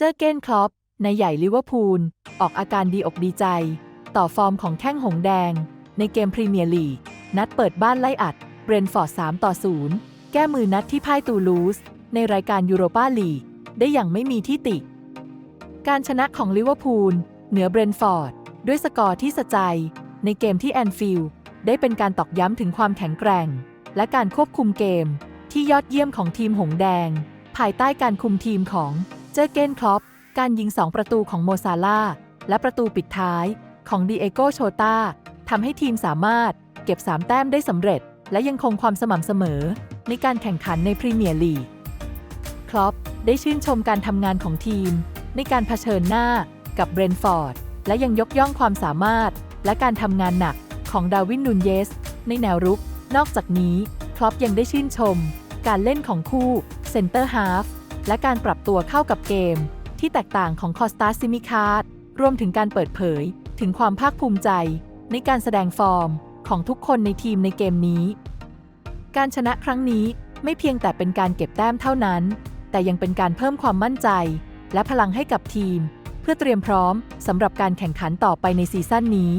เจอเก้นคลอปในายใหญ่ลิเวอร์พูล ออกอาการดีอกดีใจ ต่อฟอร์มของแข้งหงแดง ในเกมพรีเมียร์ลีก นัดเปิดบ้านไล่อัดเบรนฟอร์ด 3 ต่อ 0 แก้มือนัดที่พ่ายตูลูส ในรายการยูโรปาลีก ได้อย่างไม่มีที่ติ การชนะของลิเวอร์พูล เหนือเบรนฟอร์ด ด้วยสกอร์ที่สะใจ ในเกมที่แอนฟิลด์ได้เป็นการตอกย้ำถึงความแข็งแกร่ง และการควบคุมเกม ที่ยอดเยี่ยมของทีมหงแดง ภายใต้การคุมทีมของ จอเกนคลอปการยิง 2 ประตูของโมซาลา และประตูปิดท้ายของดีเอโกโชตาทำให้ทีมสามารถเก็บ 3 แต้มได้สำเร็จ และยังคงความสม่ำเสมอ ในการแข่งขันในพรีเมียร์ลีกคลอปได้ชื่นชมการทำงานของทีม ในการเผชิญหน้ากับเบรนฟอร์ด และยังยกย่องความสามารถ และการทำงานหนักของดาวินนูนเยส ในแนวรุก นอกจากนี้คลอปยังได้ชื่นชม การเล่นของคู่เซนเตอร์ฮาฟ และการปรับตัวเข้ากับเกม ที่แตกต่างของคอสตาซิมิคาร์ดรวมถึงการเปิดเผย ถึงความภาคภูมิใจ ในการแสดงฟอร์มของทุกคนในทีมในเกมนี้ การชนะครั้งนี้ไม่เพียงแต่เป็นการเก็บแต้มเท่านั้น แต่ยังเป็นการเพิ่มความมั่นใจ และพลังให้กับทีม เพื่อเตรียมพร้อมสำหรับการแข่งขันต่อไปในซีซั่นนี้